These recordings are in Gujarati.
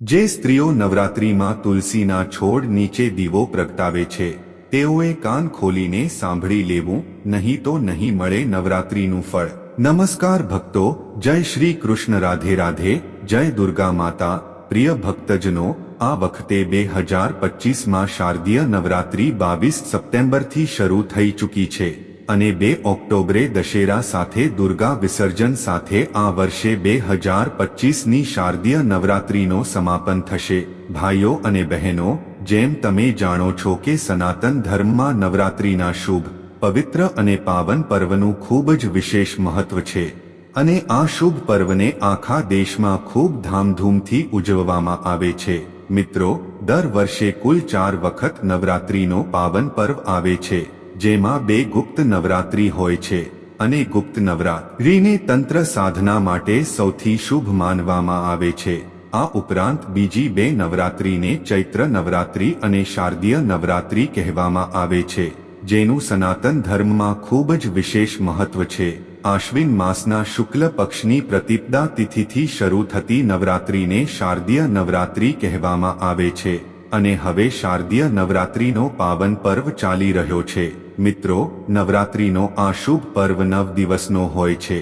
જે સ્ત્રીઓ નવરાત્રિમાં તુલસીના છોડ નીચે દીવો પ્રગટાવે છે, તેઓએ કાન ખોલીને સાંભળી લેવું, નહીં તો નહીં મળે નવરાત્રિનું ફળ. નમસ્કાર ભક્તો, જય શ્રી કૃષ્ણ રાધે રાધે, જય દુર્ગા માતા, પ્રિય ભક્તજનો, આ વખતે બે હજાર પચીસમાં શારદીય નવરાત્રિ બાવીસ સપ્ટેમ્બરથી શરૂ થઈ ચૂકી છે. અને બે ઓક્ટોબરે દશેરા સાથે દુર્ગા વિસર્જન સાથે આ વર્ષે બે હજાર પચીસની શારદીય નવરાત્રિનો સમાપન થશે. ભાઈઓ અને બહેનો, જેમ તમે જાણો છો કે સનાતન ધર્મમાં નવરાત્રિના શુભ, પવિત્ર અને પાવન પર્વનું ખૂબ જ વિશેષ મહત્વ છે. અને આ શુભ પર્વને આખા દેશમાં ખૂબ ધામધૂમથી ઉજવવામાં આવે છે. મિત્રો, દર વર્ષે કુલ ચાર વખત નવરાત્રિનો પાવન પર્વ આવે છે. જેમાં બે ગુપ્ત નવરાત્રિ હોય છે અને ગુપ્ત નવરાત્રિને તંત્ર સાધના માટે સૌથી શુભ માનવામાં આવે છે. આ ઉપરાંત બીજી બે નવરાત્રિને ચૈત્ર નવરાત્રિ અને શારદીય નવરાત્રિ કહેવામાં આવે છે, જેનું સનાતન ધર્મમાં ખૂબ જ વિશેષ મહત્વ છે. આશ્વિન માસના શુક્લ પક્ષની પ્રતિપદા તિથિથી શરૂ થતી નવરાત્રિને શારદીય નવરાત્રિ કહેવામાં આવે છે અને હવે શારદીય નવરાત્રિનો પાવન પર્વ ચાલી રહ્યો છે. મિત્રો, નવરાત્રિનો આ શુભ પર્વ નવ દિવસનો હોય છે.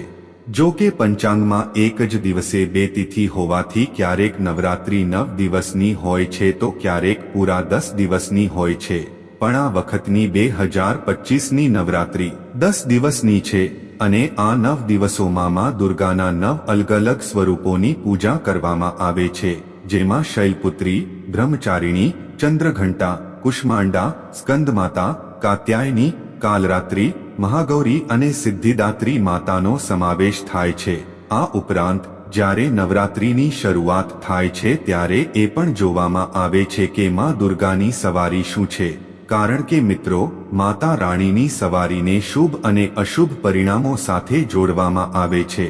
જો કે પંચાંગમાં એક જ દિવસે બે તિથિ હોવાથી ક્યારેક નવરાત્રિ નવ દિવસની હોય છે તો ક્યારેક પૂરા દસ દિવસની હોય છે. પણ આ વખતની બે હજાર પચીસની નવરાત્રિ દસ દિવસની છે અને આ નવ દિવસોમાં માં દુર્ગાના નવ અલગ અલગ સ્વરૂપોની પૂજા કરવામાં આવે છે. જેમાં શૈલપુત્રી, બ્રહ્મચારિણી, ચંદ્રઘંટા, કુષ્માંડા, સ્કંદમાતા કાત્યાયની, કાલરાત્રી, મહાગૌરી અને સિદ્ધિદાત્રી માતાનો સમાવેશ થાય છે. આ ઉપરાંત, જ્યારે નવરાત્રિની શરૂઆત થાય છે ત્યારે એ પણ જોવામાં આવે છે કે માં દુર્ગાની સવારી શું છે. કારણ કે મિત્રો, માતા રાણીની સવારીને શુભ અને અશુભ પરિણામો સાથે જોડવામાં આવે છે.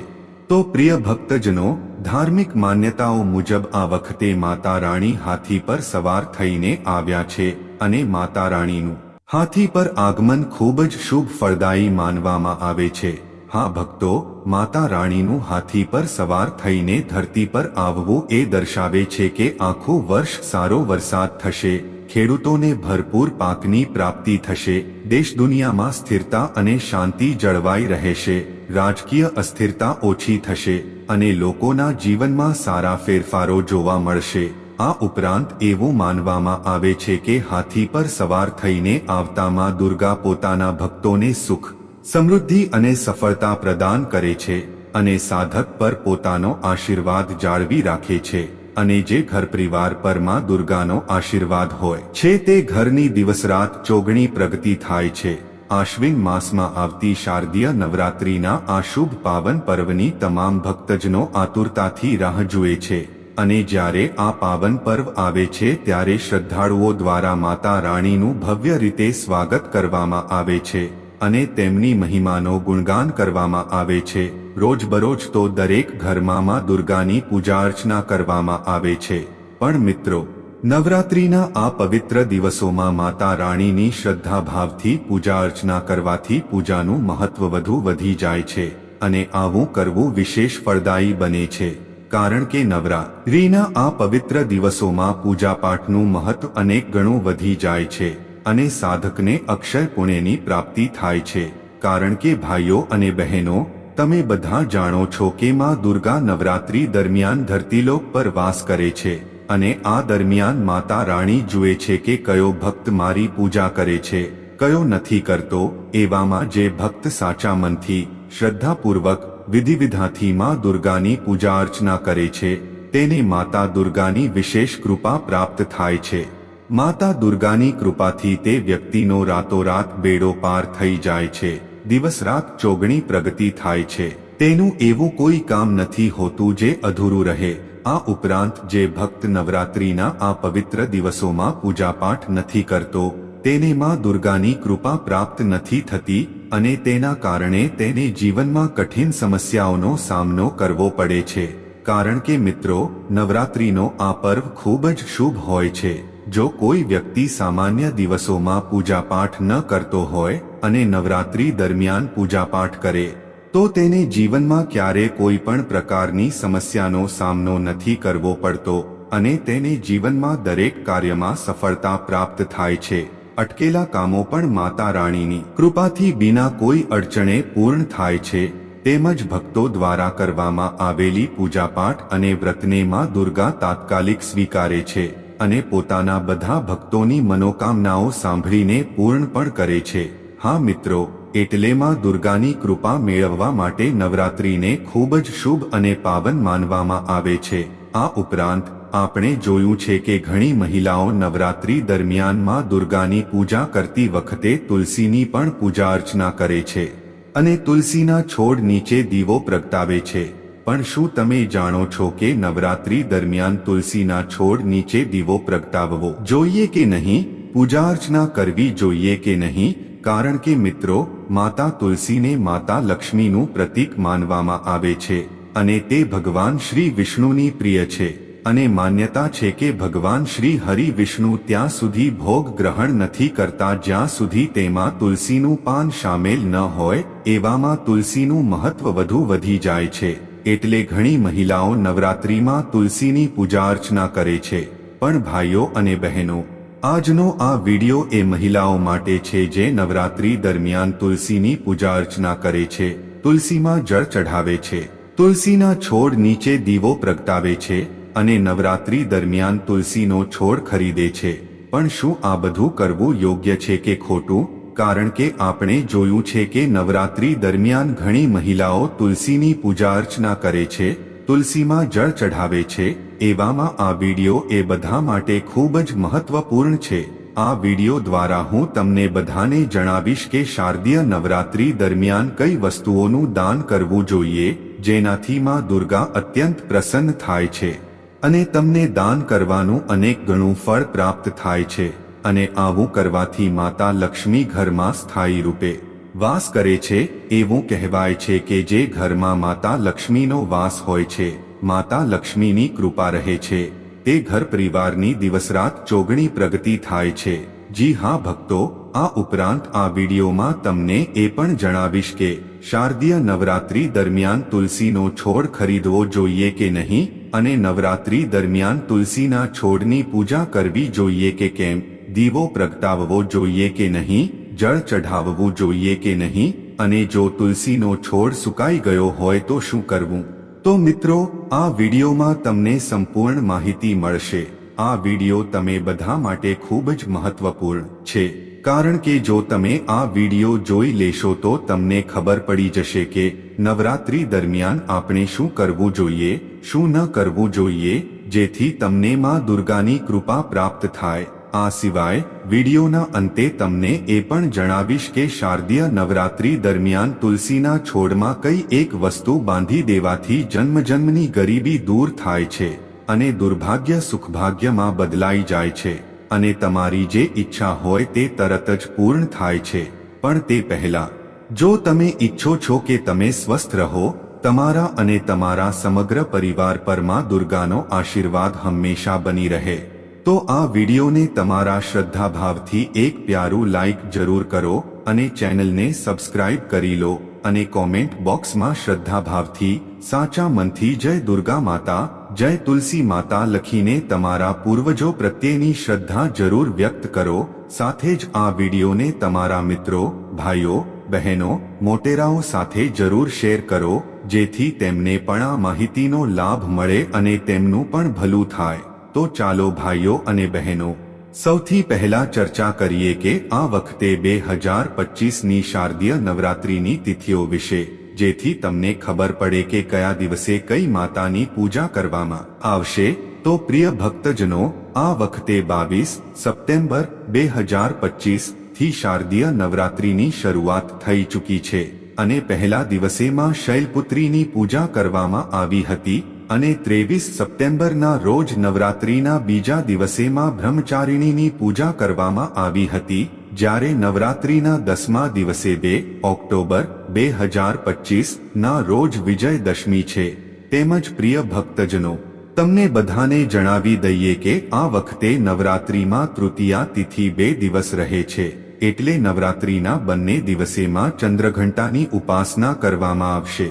તો પ્રિય ભક્તજનો, ધાર્મિક માન્યતાઓ મુજબ આ વખતે માતા રાણી હાથી પર સવાર થઈને આવ્યા છે અને માતા રાણીનું હાથી પર આગમન ખૂબ જ શુભ ફળદાયી માનવામાં આવે છે. હા, ભક્તો, માતા રાણીનું હાથી પર સવાર થઈને ધરતી પર આવવું એ દર્શાવે છે કે આખું વર્ષ સારો વરસાદ થશે, ખેડૂતોને ભરપૂર પાકની પ્રાપ્તિ થશે, દેશ દુનિયામાં સ્થિરતા અને શાંતિ જળવાઈ રહેશે, રાજકીય અસ્થિરતા ઓછી થશે અને લોકોના જીવનમાં સારા ફેરફારો જોવા મળશે. આ ઉપરાંત એવું માનવામાં આવે છે કે હાથી પર સવાર થઈને આવતામાં દુર્ગા પોતાના ભક્તોને સુખ, સમૃદ્ધિ અને સફળતા પ્રદાન કરે છે અને સાધક પર પોતાનો આશીર્વાદ જાળવી રાખે છે અને જે ઘર પરિવાર પરમાં દુર્ગાનો આશીર્વાદ હોય છે તે ઘરની દિવસ રાત ચોગણી પ્રગતિ થાય છે. આશ્વિન માસમાં આવતી શારદીય નવરાત્રિના આ શુભ પાવન પર્વની તમામ ભક્તજનો આતુરતાથી રાહ જુએ છે. અને જ્યારે આ પાવન પર્વ આવે છે ત્યારે શ્રદ્ધાળુઓ દ્વારા માતા રાણીનું ભવ્ય રીતે સ્વાગત કરવામાં આવે છે અને તેમની મહિમાનો ગુણગાન કરવામાં આવે છે. રોજબરોજ તો દરેક ઘરમાં માં દુર્ગાની પૂજા અર્ચના કરવામાં આવે છે. પણ મિત્રો, નવરાત્રિના આ પવિત્ર દિવસોમાં માતા રાણીની શ્રદ્ધાભાવથી પૂજા અર્ચના કરવાથી પૂજાનું મહત્વ વધુ વધી જાય છે અને આવું કરવું વિશેષ ફળદાયી બને છે. કારણ કે નવરાત્રિના આ પવિત્ર દિવસોમાં પૂજાપાઠનું મહત્વ અનેક ગણું વધી જાય છે અને સાધકને અક્ષય પુણ્યની પ્રાપ્તિ થાય છે. કારણ કે ભાઈઓ અને બહેનો, તમે બધા જાણો છો કે માં દુર્ગા નવરાત્રી દરમિયાન ધરતીલોક પર વાસ કરે છે અને આ દરમિયાન માતા રાણી જુએ છે કે કયો ભક્ત મારી પૂજા કરે છે, કયો નથી કરતો, એવામાં જે ભક્ત સાચા મનથી, શ્રદ્ધાપૂર્વક વિધિવિધાથી માં દુર્ગાની પૂજા અર્ચના કરે છે. તેને માતા દુર્ગાની વિશેષ કૃપા પ્રાપ્ત થાય છે. માતા દુર્ગાની કૃપાથી તે વ્યક્તિનો રાતોરાત બેડો પાર થઈ જાય છે. દિવસ રાત ચોગણી પ્રગતિ થાય છે. તેનું એવું કોઈ કામ નથી હોતું જે અધૂરું રહે. આ ઉપરાંત જે ભક્ત નવરાત્રિના આ પવિત્ર દિવસોમાં પૂજાપાઠ નથી કરતો તેને માં દુર્ગાની કૃપા પ્રાપ્ત નથી થતી અને તેના કારણે તેને જીવનમાં કઠિન સમસ્યાઓનો સામનો કરવો પડે છે. કારણ કે મિત્રો, નવરાત્રિનો આ પર્વ ખૂબ જ શુભ હોય છે. જો કોઈ વ્યક્તિ સામાન્ય દિવસોમાં પૂજાપાઠ ન કરતો હોય અને નવરાત્રિ દરમિયાન પૂજાપાઠ કરે, તો તેને જીવનમાં ક્યારે કોઈ પણ પ્રકારની સમસ્યાનો સામનો નથી કરવો પડતો અને તેને જીવનમાં દરેક કાર્યમાં સફળતા પ્રાપ્ત થાય છે. અટકેલા કામો પણ માતા રાણીની કૃપાથી બિના કોઈ અડચણે પૂર્ણ થાય છે, તેમજ ભક્તો દ્વારા કરવામાં આવેલી પૂજાપાઠ અને વ્રતને માં દુર્ગા તાત્કાલિક સ્વીકારે છે અને પોતાના બધા ભક્તોની મનોકામનાઓ સાંભળીને પૂર્ણ પણ કરે છે. હા મિત્રો એટલે માં દુર્ગાની કૃપા મેળવવા માટે નવરાત્રિને ખૂબ જ શુભ અને પાવન માનવામાં આવે છે. આ ઉપરાંત આપણે જોયું છે કે ઘણી મહિલાઓ નવરાત્રી દરમિયાનમાં દુર્ગાની પૂજા કરતી વખતે તુલસીની પણ પૂજા અર્ચના કરે છે અને તુલસીના છોડ નીચે દીવો પ્રગટાવે છે. પણ શું તમે જાણો છો કે નવરાત્રી દરમિયાન તુલસીના છોડ નીચે દીવો પ્રગટાવવો જોઈએ કે નહીં? પૂજા અર્ચના કરવી જોઈએ કે નહીં? કારણ કે મિત્રો, માતા તુલસીને માતા લક્ષ્મીનું પ્રતીક માનવામાં આવે છે અને તે ભગવાન શ્રી વિષ્ણુની પ્રિય છે. અને માન્યતા છે કે ભગવાન શ્રી હરિ વિષ્ણુ ત્યાં સુધી ભોગ ગ્રહણ નથી કરતા જ્યાં સુધી તેમાં તુલસીનું પાન સામેલ ન હોય, એવામાં તુલસીનું મહત્વ વધુ વધી જાય છે. એટલે ઘણી મહિલાઓ નવરાત્રિમાં તુલસીની પૂજા અર્ચના કરે છે. પણ ભાઈઓ અને બહેનો, આજનો આ વિડિયો એ મહિલાઓ માટે છે જે નવરાત્રી દરમિયાન તુલસીની પૂજા અર્ચના કરે છે, તુલસીમાં જળ ચઢાવે છે. તુલસીના છોડ નીચે દીવો પ્રગટાવે છે અને નવરાત્રી દરમિયાન તુલસીનો છોડ ખરીદે છે. પણ શું આ બધું કરવું યોગ્ય છે કે ખોટું? કારણ કે આપણે જોયું છે કે નવરાત્રી દરમિયાન ઘણી મહિલાઓ તુલસીની પૂજા અર્ચના કરે છે, તુલસીમાં જળ ચઢાવે છે. એવામાં આ વિડિયો એ બધા માટે ખૂબ જ મહત્વપૂર્ણ છે. આ વિડિયો દ્વારા હું તમને બધાને જણાવીશ કે શારદીય નવરાત્રી દરમિયાન કઈ વસ્તુઓનું દાન કરવું જોઈએ, જેનાથી માં દુર્ગા અત્યંત પ્રસન્ન થાય છે. અને તમને દાન કરવાનું અનેક ગણું ફળ પ્રાપ્ત થાય છે, અને આવું કરવાથી માતા લક્ષ્મી ઘરમાં સ્થાયી રૂપે વાસ કરે છે, એવું કહેવાય છે કે જે ઘરમાં માતા લક્ષ્મીનો વાસ હોય છે, માતા લક્ષ્મીની કૃપા રહે છે, તે ઘર પરિવારની દિવસરાત ચોગણી પ્રગતિ થાય છે. જી હા ભક્તો, આ ઉપરાંત આ વિડીયોમાં તમને એ પણ જણાવીશ કે શારદીય નવરાત્રી દરમિયાન તુલસીનો છોડ ખરીદવો જોઈએ કે નહીં? અને નવરાત્રી દરમિયાન તુલસીના છોડની પૂજા કરવી જોઈએ કે કેમ? દીવો પ્રગટાવવો જોઈએ કે નહીં? જળ ચઢાવવું જોઈએ કે નહીં? અને જો તુલસીનો છોડ સુકાઈ ગયો હોય તો શું કરવું? તો મિત્રો, આ વિડીયોમાં તમને સંપૂર્ણ માહિતી મળશે. આ વીડિયો તમે બધા માટે ખૂબ જ મહત્વપૂર્ણ છે. કારણ કે જો તમે આ વીડિયો જોઈ લેશો તો તમને ખબર પડી જશે કે નવરાત્રી દરમિયાન આપણે શું કરવું જોઈએ, શું ન કરવું જોઈએ, જેથી તમને માં દુર્ગાની કૃપા પ્રાપ્ત થાય. આ સિવાય, વિડીયોના અંતે તમને એ પણ જણાવીશ કે શારદીય નવરાત્રી દરમિયાન તુલસીના છોડમાં કઈ એક વસ્તુ બાંધી દેવાથી જન્મજન્મની ગરીબી દૂર થાય છે અને દુર્ભાગ્ય સુખભાગ્યમાં બદલાઈ જાય છે. અને તમારી જે ઈચ્છા હોય તે તરત જ પૂર્ણ થાય છે. પણ તે પહેલા, જો તમે ઈચ્છો છો કે તમે સ્વસ્થ રહો, તમારા અને તમારા સમગ્ર પરિવાર પરમાં દુર્ગાનો આશીર્વાદ હંમેશા બની રહે. તો આ વિડીયોને તમારા શ્રદ્ધાભાવથી એક પ્યારું લાઈક જરૂર કરો અને ચેનલને સબસ્ક્રાઇબ કરી લો અને કોમેન્ટ બોક્સમાં શ્રદ્ધાભાવથી, સાચા મનથી જય દુર્ગા માતા જય તુલસી માતા લખીને તમારા પૂર્વજો પ્રત્યેની શ્રદ્ધા જરૂર વ્યક્ત કરો, સાથે જ આ વિડીયોને તમારા મિત્રો, ભાઈઓ, બહેનો, મોટેરાઓ સાથે જરૂર શેર કરો, જેથી તેમને પણ આ માહિતીનો લાભ મળે અને તેમનું પણ ભલું થાય. તો ચાલો ભાઈઓ અને બહેનો, સૌથી પહેલા ચર્ચા કરીએ કે આ વખતે બે હજાર પચીસની શારદીય નવરાત્રીની તિથિઓ વિશે. જેથી તમને ખબર પડે કે કયા દિવસે કઈ માતાની પૂજા કરવામાં આવશે, તો પ્રિય ભક્તજનો, આ વખતે બાવીસ સપ્ટેમ્બર બે હજાર પચીસથી શારદીય નવરાત્રીની શરૂઆત થઈ ચૂકી છે અને પહેલા દિવસેમાં શૈલપુત્રીની પૂજા કરવામાં આવી હતી અને ત્રેવીસ સપ્ટેમ્બરના રોજ નવરાત્રીના બીજા દિવસેમાં બ્રહ્મચારિણીની પૂજા કરવામાં આવી હતી. જ્યારે નવરાત્રીના દસમા દિવસે બે ઓક્ટોબર બે હજાર પચીસ ના રોજ વિજયદશમી છે, તેમજ પ્રિય ભક્તજનો, તમને બધાને જણાવી દઈએ કે આ વખતે નવરાત્રીમાં તૃતીયા તિથિ બે દિવસ રહે છે, એટલે નવરાત્રીના બંને દિવસેમાં ચંદ્રઘંટાની ઉપાસના કરવામાં આવશે.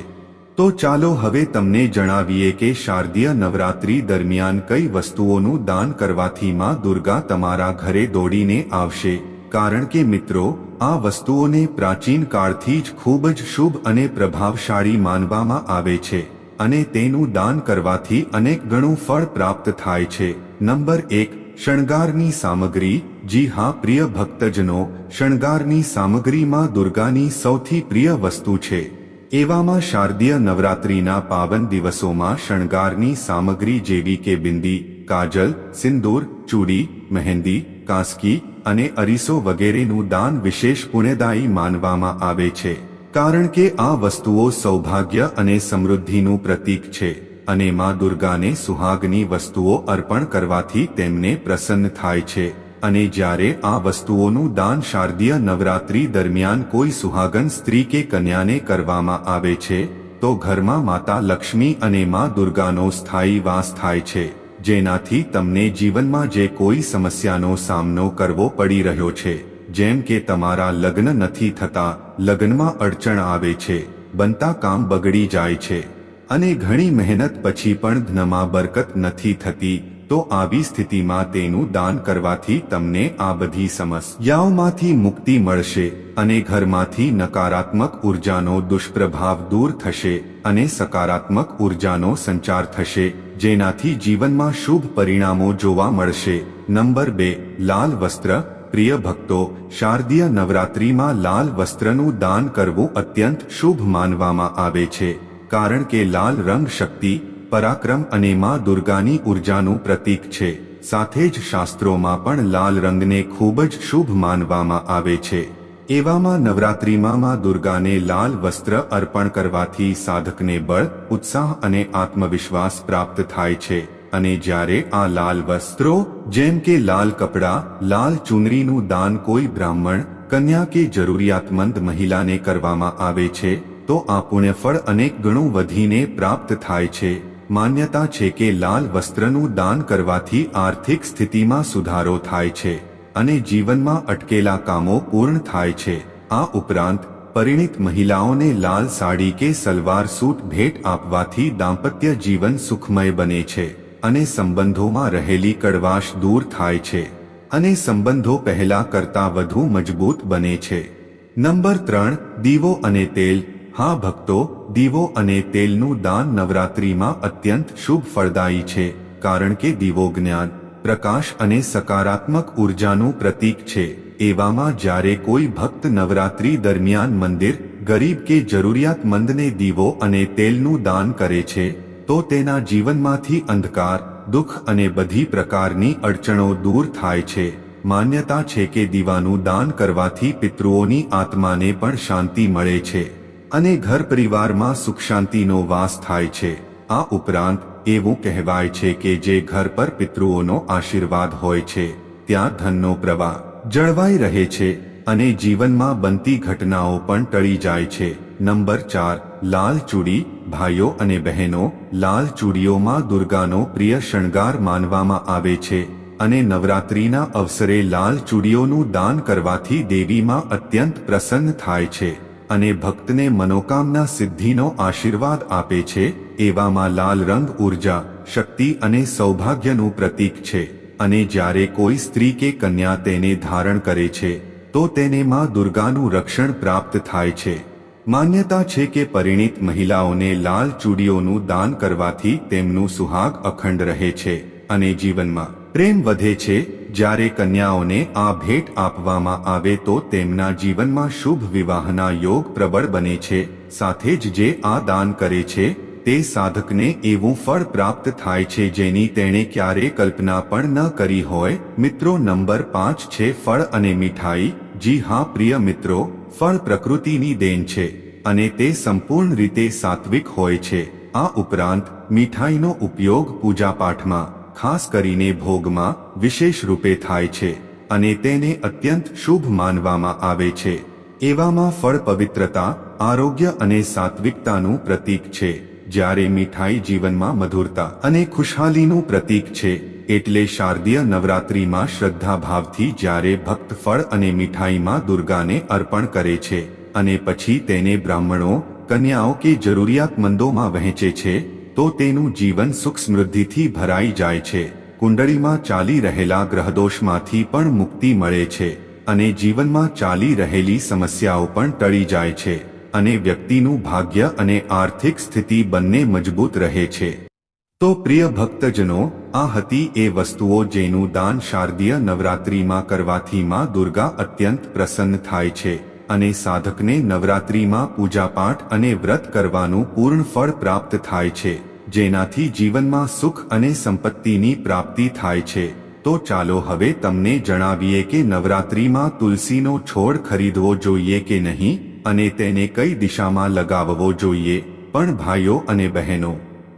તો ચાલો હવે તમને જણાવીએ કે શારદીય નવરાત્રી દરમિયાન કઈ વસ્તુઓનું દાન કરવાથી માં દુર્ગા તમારા ઘરે દોડીને આવશે. કારણ કે મિત્રો, આ વસ્તુઓને પ્રાચીન કાળથી જ ખૂબ જ શુભ અને પ્રભાવશાળી માનવામાં આવે છે અને તેનું દાન કરવાથી અનેક ગણું ફળ પ્રાપ્ત થાય છે. નંબર એક, શણગારની સામગ્રી. જી હા, પ્રિય ભક્તજનો, શણગારની સામગ્રીમાં દુર્ગાની સૌથી પ્રિય વસ્તુ છે. એવામાં શારદીય નવરાત્રિના પાવન દિવસોમાં શણગારની સામગ્રી જેવી કે બિંદી, કાજલ, સિંદૂર, ચૂડી, મહેંદી, કાંસકી અને અરીસો વગેરેનું દાન વિશેષ પુણ્યદાયી માનવામાં આવે છે. કારણ કે આ વસ્તુઓ સૌભાગ્ય અને સમૃદ્ધિનું પ્રતીક છે અને માં દુર્ગાને સુહાગની વસ્તુઓ અર્પણ કરવાથી તેમને પ્રસન્ન થાય છે. અને જ્યારે આ વસ્તુઓનું દાન શારદીય નવરાત્રી દરમિયાન કોઈ સુહાગન સ્ત્રી કે કન્યાને કરવામાં આવે છે, તો ઘરમાં માતા લક્ષ્મી અને માં દુર્ગાનો સ્થાયી વાસ થાય છે. જેનાથી તમને જીવનમાં જે કોઈ સમસ્યાનો સામનો કરવો પડી રહ્યો છે, જેમ કે તમારા લગ્ન નથી થતા, લગ્નમાં અડચણ આવે છે, બનતા કામ બગડી જાય છે, અને ઘણી મહેનત પછી પણ ધનમાં બરકત નથી થતી, તો આવી સ્થિતિમાં તેનું દાન કરવાથી તમને આ બધી સમસ્યાઓમાંથી મુક્તિ મળશે, અને ઘરમાંથી નકારાત્મક ઉર્જાનો દુષ્પ્રભાવ દૂર થશે, અને સકારાત્મક ઉર્જાનો સંચાર થશે. જેનાથી જીવનમાં શુભ પરિણામો જોવા મળશે. નંબર બે, લાલ વસ્ત્ર. પ્રિય ભક્તો, શારદીય નવરાત્રિમાં લાલ વસ્ત્રનું દાન કરવું અત્યંત શુભ માનવામાં આવે છે, કારણ કે લાલ રંગ શક્તિ, પરાક્રમ અને માં દુર્ગાની ઉર્જાનું પ્રતીક છે. સાથે જ શાસ્ત્રોમાં પણ લાલ રંગને ખૂબ જ શુભ માનવામાં આવે છે. એવામાં નવરાત્રિમાં માં દુર્ગાને લાલ વસ્ત્ર અર્પણ કરવાથી સાધકને બળ, ઉત્સાહ અને આત્મવિશ્વાસ પ્રાપ્ત થાય છે. અને જ્યારે આ લાલ વસ્ત્રો, જેમ કે લાલ કપડાં, લાલ ચુનરીનું દાન કોઈ બ્રાહ્મણ, કન્યા કે જરૂરિયાતમંદ મહિલાને કરવામાં આવે છે, તો આ પુણ્યફળ અનેક ગણું વધીને પ્રાપ્ત થાય છે. માન્યતા છે કે લાલ વસ્ત્રનું દાન કરવાથી આર્થિક સ્થિતિમાં સુધારો થાય છે. અને જીવનમાં અટકેલા કામો પૂર્ણ થાય છે. આ ઉપરાંત, પરિણિત મહિલાઓને લાલ સાડી કે સલવાર સૂટ ભેટ આપવાથી દાંપત્ય જીવન સુખમય બને છે અને સંબંધોમાં રહેલી કડવાશ દૂર થાય છે અને સંબંધો પહેલા કરતા વધુ મજબૂત બને છે. નંબર ત્રણ, દીવો અને તેલ. હા, ભક્તો, દીવો અને તેલનું દાન નવરાત્રિમાં અત્યંત શુભ ફળદાયી છે, કારણ કે દીવો જ્ઞાન પ્રકાશ અને સકારાત્મક ઉર્જાનું પ્રતીક છે. એવામાં જ્યારે કોઈ ભક્ત નવરાત્રી દરમિયાન મંદિર, ગરીબ કે જરૂરિયાતમંદને દીવો અને તેલનું દાન કરે છે, તો તેના જીવનમાંથી અંધકાર, દુઃખ અને બધી પ્રકારની અડચણો દૂર થાય છે. માન્યતા છે કે દીવાનું દાન કરવાથી પિતૃઓની આત્માને પણ શાંતિ મળે છે અને ઘર પરિવારમાં સુખ શાંતિનો વાસ થાય છે. આ ઉપરાંત એવું કહેવાય છે કે જે ઘર પર પિતૃઓનો આશીર્વાદ હોય છે, ત્યાં ધનનો પ્રવાહ જળવાઈ રહે છે અને જીવનમાં બનતી ઘટનાઓ પણ ટળી જાય છે. નંબર ચાર, લાલ ચૂડી, ભાઈઓ અને બહેનો, લાલ ચૂડીઓમાં દુર્ગાનો પ્રિય શણગાર માનવામાં આવે છે અને નવરાત્રીના અવસરે લાલ ચૂડીઓનું દાન કરવાથી દેવીમાં અત્યંત પ્રસન્ન થાય છે. અને ભક્તને મનોકામના સિદ્ધિનો આશીર્વાદ આપે છે, એવામાં લાલ રંગ ઊર્જા, શક્તિ અને સૌભાગ્યનું પ્રતીક છે. અને જ્યારે કોઈ સ્ત્રી કે કન્યા તેને ધારણ કરે છે, તો તેને માં દુર્ગાનું રક્ષણ પ્રાપ્ત થાય છે. માન્યતા છે કે પરિણિત મહિલાઓને લાલ ચૂડીઓનું દાન કરવાથી તેમનું સુહાગ અખંડ રહે છે અને જીવનમાં પ્રેમ વધે છે, જ્યારે કન્યાઓને આ ભેટ આપવામાં આવે તો તેમના જીવનમાં શુભ વિવાહના યોગ પ્રબળ બને છે. સાથે જ જે આ દાન કરે છે, તે સાધકને એવું ફળ પ્રાપ્ત થાય છે જેની તેણે ક્યારે કલ્પના પણ ન કરી હોય. મિત્રો નંબર પાંચ છે, ફળ અને મીઠાઈ. જી હા, પ્રિય મિત્રો, ફળ પ્રકૃતિની દેન છે અને તે સંપૂર્ણ રીતે સાત્વિક હોય છે. આ ઉપરાંત મીઠાઈનો ઉપયોગ પૂજાપાઠમાં ખાસ કરીને ભોગમાં વિશેષ રૂપે થાય છે અને તેને અત્યંત શુભ માનવામાં આવે છે. એવામાં ફળ પવિત્રતા, આરોગ્ય અને સાત્વિકતાનું પ્રતીક છે. જ્યારે મીઠાઈ જીવનમાં મધુરતા અને ખુશહાલીનું પ્રતીક છે, એટલે શારદીય નવરાત્રિમાં શ્રદ્ધાભાવથી જ્યારે ભક્ત ફળ અને મીઠાઈમાં દુર્ગાને અર્પણ કરે છે, અને પછી તેને બ્રાહ્મણો, કન્યાઓ કે જરૂરિયાતમંદોમાં વહેંચે છે તો તેનું જીવન સુખ સમૃદ્ધિથી ભરાઈ જાય છે. કુંડળીમાં ચાલી રહેલા ગ્રહદોષમાંથી પણ મુક્તિ મળે છે અને જીવનમાં ચાલી રહેલી સમસ્યાઓ પણ ટળી જાય છે અને વ્યક્તિનું ભાગ્ય અને આર્થિક સ્થિતિ બંને મજબૂત રહે છે. તો પ્રિય ભક્તજનો, આ હતી એ વસ્તુઓ જેનું દાન શારદીય નવરાત્રિમાં કરવાથી માં દુર્ગા અત્યંત પ્રસન્ન થાય છે અને સાધકને નવરાત્રિમાં પૂજાપાઠ અને વ્રત કરવાનું પૂર્ણ ફળ પ્રાપ્ત થાય છે. જેનાથી જીવનમાં સુખ અને સંપત્તિની પ્રાપ્તિ થાય છે. તો ચાલો હવે તમને જણાવીએ કે નવરાત્રિમાં તુલસીનો છોડ ખરીદવો જોઈએ કે નહીં અને તેને કઈ દિશામાં લગાવવો જોઈએ. પણ ભાઈઓ અને બહેનો,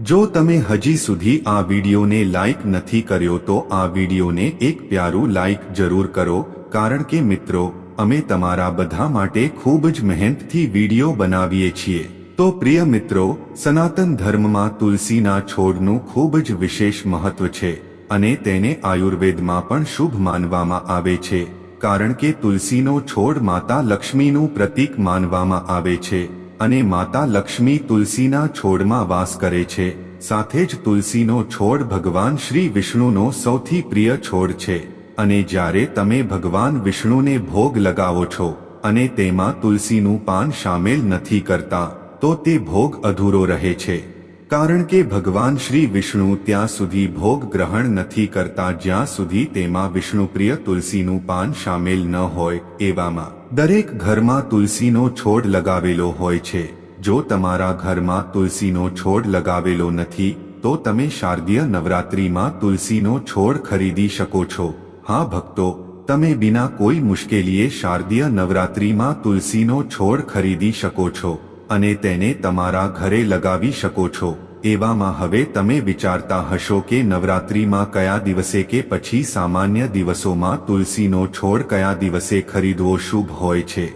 જો તમે હજી સુધી આ વિડીયોને લાઇક નથી કર્યો તો આ વિડીયોને એક પ્યારું લાઇક જરૂર કરો. કારણ કે મિત્રો, અમે તમારા બધા માટે ખૂબ જ મહેનતથી વીડિયો બનાવીએ છીએ. તો પ્રિય મિત્રો, સનાતન ધર્મમાં તુલસીના છોડનું ખૂબ જ વિશેષ મહત્વ છે અને તેને આયુર્વેદમાં પણ શુભ માનવામાં આવે છે, કારણ કે તુલસીનો છોડ માતા લક્ષ્મીનું પ્રતીક માનવામાં આવે છે અને માતા લક્ષ્મી તુલસીના છોડમાં વાસ કરે છે, સાથે જ તુલસીનો છોડ ભગવાન શ્રી વિષ્ણુનો સૌથી પ્રિય છોડ છે અને જ્યારે તમે ભગવાન વિષ્ણુને ભોગ લગાવો છો અને તેમાં તુલસીનું પાન સામેલ નથી કરતા તો તે ભોગ અધૂરો રહે છે. કારણ કે ભગવાન શ્રી વિષ્ણુ ત્યાં સુધી ભોગ ગ્રહણ નથી કરતા જ્યાં સુધી તેમાં વિષ્ણુપ્રિય તુલસીનું પાન સામેલ ન હોય એવામાં. દરેક ઘરમાં તુલસીનો છોડ લગાવેલો હોય છે. જો તમારા ઘરમાં તુલસીનો છોડ લગાવેલો નથી, તો તમે શારદીય નવરાત્રિમાં તુલસીનો છોડ ખરીદી શકો છો. હા ભક્તો, તમે બિના કોઈ મુશ્કેલીએ શારદીય નવરાત્રિમાં તુલસીનો છોડ ખરીદી શકો છો. અને તેને તમારા ઘરે લગાવી શકો છો. એવામાં હવે તમે વિચારતા હશો કે નવરાત્રિમાં કયા દિવસે કે પછી સામાન્ય દિવસોમાં તુલસીનો છોડ કયા દિવસે ખરીદવો શુભ હોય છે?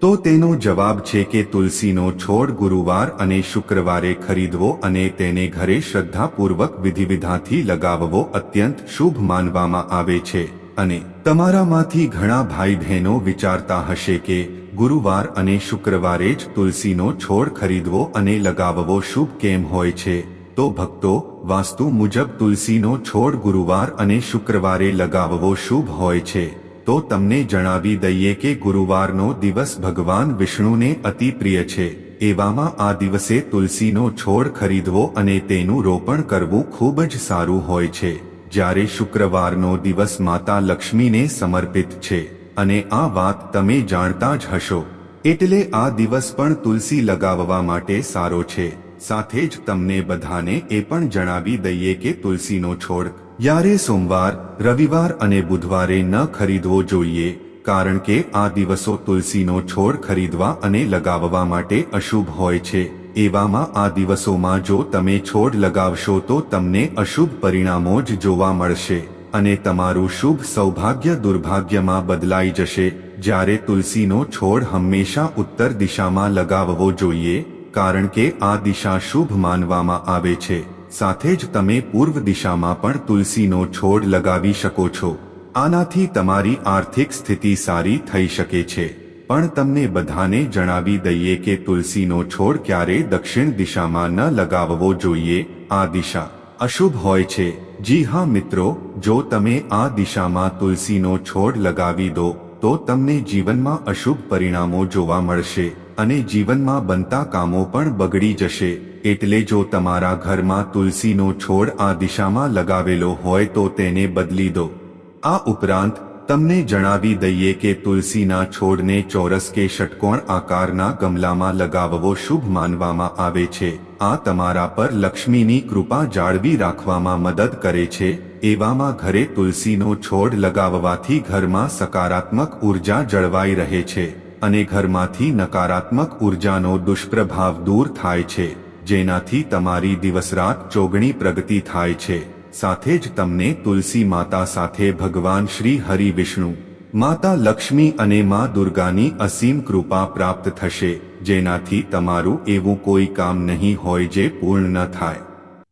તો તેનો જવાબ છે કે તુલસીનો છોડ ગુરુવાર અને શુક્રવારે ખરીદવો અને તેને ઘરે શ્રદ્ધાપૂર્વક વિધિવિધાથી લગાવવો અત્યંત શુભ માનવામાં આવે છે. અને તમારામાંથી ઘણા ભાઈ બહેનો વિચારતા હશે કે ગુરુવાર અને શુક્રવારે જ તુલસીનો છોડ ખરીદવો અને લગાવવો શુભ કેમ હોય છે? તો ભક્તો, વાસ્તુ મુજબ તુલસીનો છોડ ગુરુવાર અને શુક્રવારે લગાવવો શુભ હોય છે. તો તમને જણાવી દઈએ કે ગુરુવારનો દિવસ ભગવાન વિષ્ણુને અતિ પ્રિય છે. એવામાં આ દિવસે તુલસીનો છોડ ખરીદવો અને તેનું રોપણ કરવું ખૂબ જ સારું હોય છે. જ્યારે શુક્રવારનો દિવસ માતા લક્ષ્મીને સમર્પિત છે. અને આ વાત તમે જાણતા જ હશો. એટલે આ દિવસ પણ તુલસી લગાવવા માટે સારો છે. સાથે જ તમને બધાને એ પણ જણાવી દઈએ કે તુલસીનો છોડ યારે સોમવાર, રવિવાર અને બુધવારે ન ખરીદવો જોઈએ. કારણ કે આ દિવસો તુલસીનો છોડ ખરીદવા અને લગાવવા માટે અશુભ હોય છે. એવામાં આ દિવસોમાં જો તમે છોડ લગાવશો તો તમને અશુભ પરિણામો જ જોવા મળશે. અને તમારું શુભ સૌભાગ્ય દુર્ભાગ્યમાં બદલાઈ જશે. જ્યારે તુલસીનો છોડ હંમેશા ઉત્તર દિશામાં લગાવવો જોઈએ, કારણ કે આ દિશા શુભ માનવામાં આવે છે. સાથે જ તમે પૂર્વ દિશામાં પણ તુલસીનો છોડ લગાવી શકો છો. આનાથી તમારી આર્થિક સ્થિતિ સારી થઈ શકે છે. પણ તમને બધાને જણાવી દઈએ કે તુલસીનો છોડ ક્યારે દક્ષિણ દિશામાં ન લગાવવો જોઈએ, આ દિશા અશુભ હોય છે. જી હા મિત્રો, જો તમે આ દિશામાં તુલસીનો છોડ લગાવી દો, તો તમને જીવનમાં અશુભ પરિણામો જોવા મળશે અને જીવનમાં બનતા કામો પણ બગડી જશે. એટલે જો તમારા ઘરમાં તુલસીનો છોડ આ દિશામાં લગાવેલો હોય તો તેને બદલી દો. આ ઉપરાંત તમને જણાવી દઈએ કે તુલસીના છોડને ચોરસ કે ષટકોણ આકારના ગમલામાં લગાવવો શુભ માનવામાં આવે છે. આ તમારા પર લક્ષ્મીની કૃપા જાળવી રાખવામાં મદદ કરે છે. એવામાં ઘરે તુલસીનો છોડ લગાવવાથી ઘરમાં સકારાત્મક ઊર્જા જળવાઈ રહે છે અને ઘરમાંથી નકારાત્મક ઉર્જાનો દુષ્પ્રભાવ દૂર થાય છે, જેનાથી તમારી દિવસરાત ચોગણી પ્રગતિ થાય છે. સાથે જ તમને તુલસી માતા સાથે ભગવાન શ્રી હરિ વિષ્ણુ, માતા લક્ષ્મી અને મા દુર્ગાની અસીમ કૃપા પ્રાપ્ત થશે, જેનાથી તમારું એવું કોઈ કામ નહીં હોય જે પૂર્ણ ન થાય.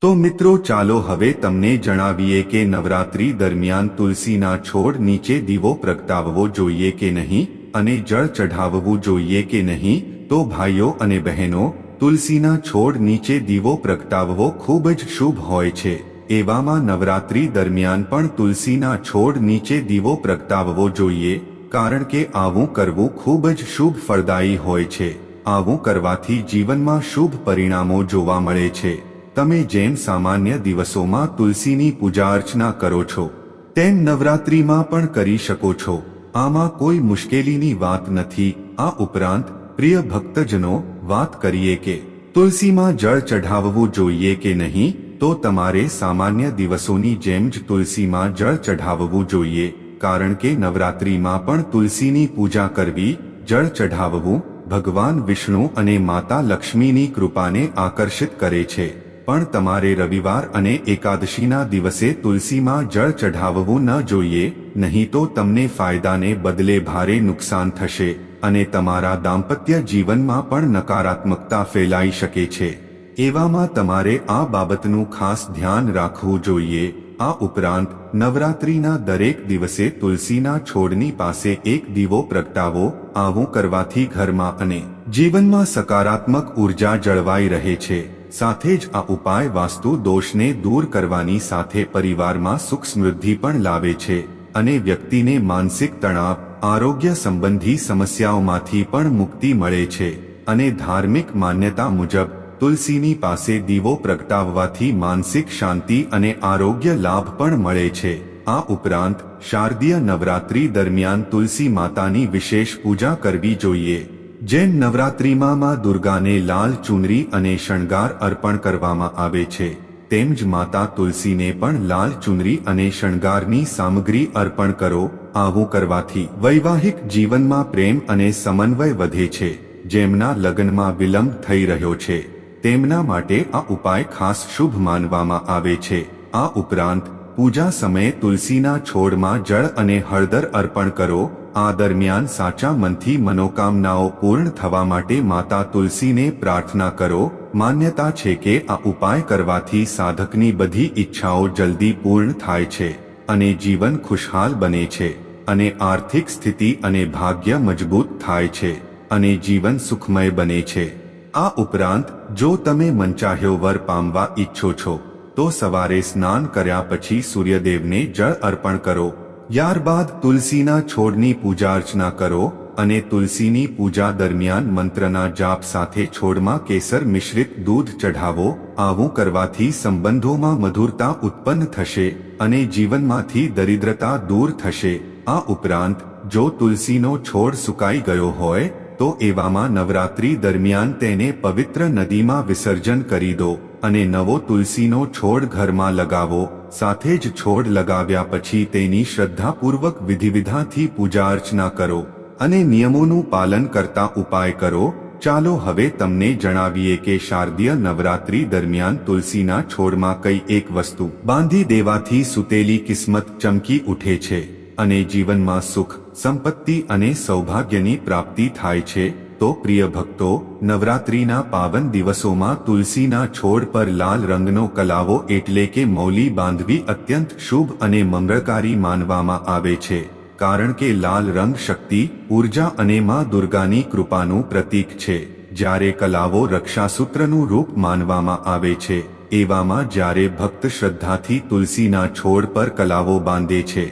તો મિત્રો ચાલો હવે તમને જણાવીએ કે નવરાત્રી દરમિયાન તુલસીના છોડ નીચે દીવો પ્રગટાવવો જોઈએ કે નહીં અને જળ ચઢાવવું જોઈએ કે નહીં? તો ભાઈઓ અને બહેનો, તુલસીના છોડ નીચે દીવો પ્રગટાવવો ખૂબ જ શુભ હોય છે. એવામાં નવરાત્રી દરમિયાન પણ તુલસીના છોડ નીચે દીવો પ્રગટાવવો જોઈએ, કારણ કે આવું કરવું ખૂબ જ શુભ ફળદાયી હોય છે. આવું કરવાથી જીવનમાં શુભ પરિણામો જોવા મળે છે. તમે જેમ સામાન્ય દિવસોમાં તુલસીની પૂજા અર્ચના કરો છો, તેમ નવરાત્રીમાં પણ કરી શકો છો. આમાં કોઈ મુશ્કેલીની વાત નથી. આ ઉપરાંત, પ્રિય ભક્તજનો, વાત કરીએ કે, તુલસીમાં જળ ચઢાવવું જોઈએ કે નહીં? તો તમારે સામાન્ય દિવસોની જેમ જ તુલસીમાં જળ ચઢાવવું જોઈએ, કારણ કે નવરાત્રીમાં પણ તુલસીની પૂજા કરવી, જળ ચઢાવવું, ભગવાન વિષ્ણુ અને માતા લક્ષ્મીની કૃપાને આકર્ષિત કરે છે. પણ તમારે રવિવાર અને એકાદશીના દિવસે તુલસીમાં જળ ચઢાવવું ન જોઈએ, નહીં તો તમને ફાયદાને બદલે ભારે નુકસાન થશે અને તમારા દાંપત્ય જીવનમાં પણ નકારાત્મકતા ફેલાઈ શકે છે. એવામાં તમારે આ બાબતનું ખાસ ધ્યાન રાખવું જોઈએ. આ ઉપરાંત, નવરાત્રીના દરેક દિવસે તુલસીના છોડની પાસે એક દીવો પ્રગટાવો, આવું કરવાથી ઘરમાં અને જીવનમાં સકારાત્મક ઊર્જા જળવાઈ રહે છે. સાથે જ આ ઉપાય વાસ્તુ દોષને દૂર કરવાની સાથે પરિવારમાં સુખ સમૃદ્ધિ પણ લાવે છે અને વ્યક્તિને માનસિક તણાવ, આરોગ્ય સંબંધી સમસ્યાઓમાંથી પણ મુક્તિ મળે છે અને ધાર્મિક માન્યતા મુજબ તુલસીની પાસે દીવો પ્રગટાવવાથી માનસિક શાંતિ અને આરોગ્ય લાભ પણ મળે છે. આ ઉપરાંત, શારદીય નવરાત્રી દરમિયાન તુલસી માતાની વિશેષ પૂજા કરવી જોઈએ. જેમ નવરાત્રીમાં માં દુર્ગાને લાલ ચુનરી અને શણગાર અર્પણ કરવામાં આવે છે. તેમ જ માતા તુલસીને પણ લાલ ચુનરી અને શણગારની સામગ્રી અર્પણ કરો. આવું કરવાથી વૈવાહિક જીવનમાં પ્રેમ અને સમન્વય વધે છે, જેમના લગ્નમાં વિલંબ થઈ રહ્યો છે. તેમના માટે આ ઉપાય ખાસ શુભ માનવામાં આવે છે. આ ઉપરાંત, પૂજા સમયે તુલસીના છોડમાં જળ અને હળદર અર્પણ કરો. આ દરમિયાન સાચા મનથી મનોકામનાઓ પૂર્ણ થવા માટે માતા તુલસીને પ્રાર્થના કરો. માન્યતા છે કે આ ઉપાય કરવાથી સાધકની બધી ઈચ્છાઓ જલ્દી પૂર્ણ થાય છે અને જીવન ખુશહાલ બને છે અને આર્થિક સ્થિતિ અને ભાગ્ય મજબૂત થાય છે અને જીવન સુખમય બને છે. આ ઉપરાંત જો તમે મનચાહ્યો વર પામવા ઈચ્છો છો, તો સવારે સ્નાન કર્યા પછી સૂર્યદેવને જળ અર્પણ કરો. ત્યારબાદ તુલસીના છોડની પૂજા અર્ચના કરો અને તુલસીની પૂજા દરમિયાન મંત્રના જાપ સાથે છોડમાં કેસર મિશ્રિત દૂધ ચઢાવો. આવું કરવાથી સંબંધોમાં મધુરતા ઉત્પન્ન થશે અને જીવનમાંથી દરિદ્રતા દૂર થશે. આ ઉપરાંત, જો તુલસીનો છોડ સુકાઈ ગયો હોય તો એવામાં નવરાત્રી દરમિયાન તેને પવિત્ર નદીમાં વિસર્જન કરી દો અને નવો તુલસીનો છોડ ઘરમાં લગાવો, સાથે જ છોડ લગાવ્યા પછી તેની શ્રદ્ધાપૂર્વક વિધિવિધાથી પૂજા અર્ચના કરો અને નિયમોનું પાલન કરતા ઉપાય કરો. ચાલો હવે તમને જણાવીએ કે શારદીય નવરાત્રી દરમિયાન તુલસીના છોડમાં કઈ એક વસ્તુ બાંધી દેવાથી સુતેલી કિસ્મત ચમકી ઉઠે છે અને જીવનમાં સુખ સંપત્તિ અને સૌભાગ્યની પ્રાપ્તિ થાય છે, તો પ્રિય ભક્તો, નવરાત્રીના પાવન દિવસોમાં તુલસીના છોડ પર લાલ રંગનો કલાવો એટલે કે મૌલી બાંધવી અત્યંત શુભ અને મંગળકારી માનવામાં આવે છે, કારણ કે લાલ રંગ શક્તિ, ઊર્જા અને માં દુર્ગાની કૃપાનું પ્રતીક છે, જ્યારે કલાવો રક્ષાસૂત્રનું રૂપ માનવામાં આવે છે, એવામાં જ્યારે ભક્ત શ્રદ્ધાથી તુલસીના છોડ પર કલાવો બાંધે છે.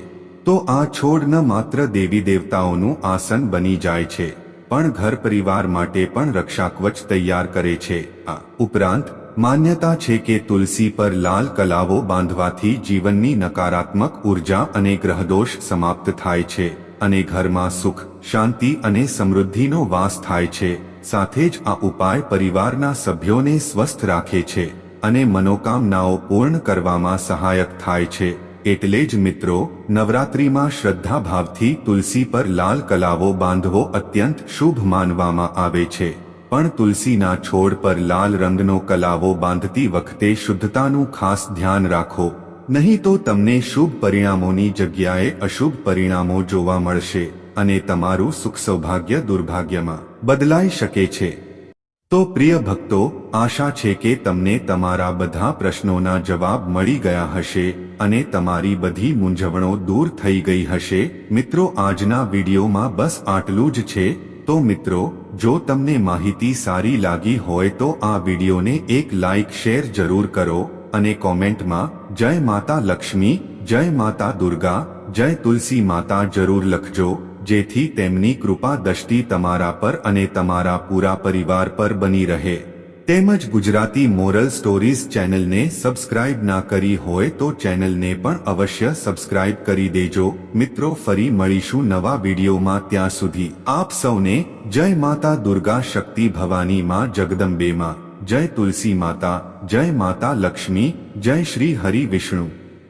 તો આ છોડ ન માત્ર દેવી દેવતાઓનું આસન બની જાય છે, પણ ઘર પરિવાર માટે પણ રક્ષાકવચ તૈયાર કરે છે. આ ઉપરાંત, માન્યતા છે કે તુલસી પર લાલ કલાવો બાંધવાથી જીવનની નકારાત્મક ઊર્જા અને ગ્રહદોષ સમાપ્ત થાય છે અને ઘરમાં સુખ, શાંતિ અને સમૃદ્ધિનો વાસ થાય છે. સાથે જ આ ઉપાય પરિવારના સભ્યોને સ્વસ્થ રાખે છે અને મનોકામનાઓ પૂર્ણ કરવામાં સહાયક થાય છે. એટલે જ મિત્રો, નવરાત્રિમાં શ્રદ્ધાભાવથી તુલસી પર લાલ કલાવો બાંધવો અત્યંત શુભ માનવામાં આવે છે. પણ તુલસીના છોડ પર લાલ રંગનો કલાવો બાંધતી વખતે શુદ્ધતાનું ખાસ ધ્યાન રાખો. નહીં તો તમને શુભ પરિણામોની જગ્યાએ અશુભ પરિણામો જોવા મળશે અને તમારું સુખ સૌભાગ્ય દુર્ભાગ્યમાં બદલાઈ શકે છે. તો પ્રિય ભક્તો, આશા છે કે તમને તમારા બધા પ્રશ્નોના જવાબ મળી ગયા હશે અને તમારી બધી મૂંઝવણો દૂર થઈ ગઈ હશે. મિત્રો, આજના વિડીયોમાં બસ આટલું જ છે. તો મિત્રો, જો તમને માહિતી સારી લાગી હોય તો આ વિડીયોને એક લાઇક શેર જરૂર કરો અને કોમેન્ટમાં, જય માતા લક્ષ્મી, જય માતા દુર્ગા, જય તુલસી માતા જરૂર લખજો. જેથી તેમની કૃપા દષ્ટિ તમારા પર અને તમારા પૂરા પરિવાર પર બની રહે. તેમજ ગુજરાતી મોરલ સ્ટોરીઝ ચેનલને સબસ્ક્રાઇબ ના કરી હોય તો ચેનલને પણ અવશ્ય સબસ્ક્રાઇબ કરી દેજો. મિત્રો, ફરી મળીશું નવા વિડીયોમાં ત્યાં સુધી. આપ સૌને જય માતા દુર્ગા શક્તિ ભવાની માં જગદંબેમાં જય તુલસી માતા, જય માતા લક્ષ્મી, જય શ્રી હરિ વિષ્ણુ.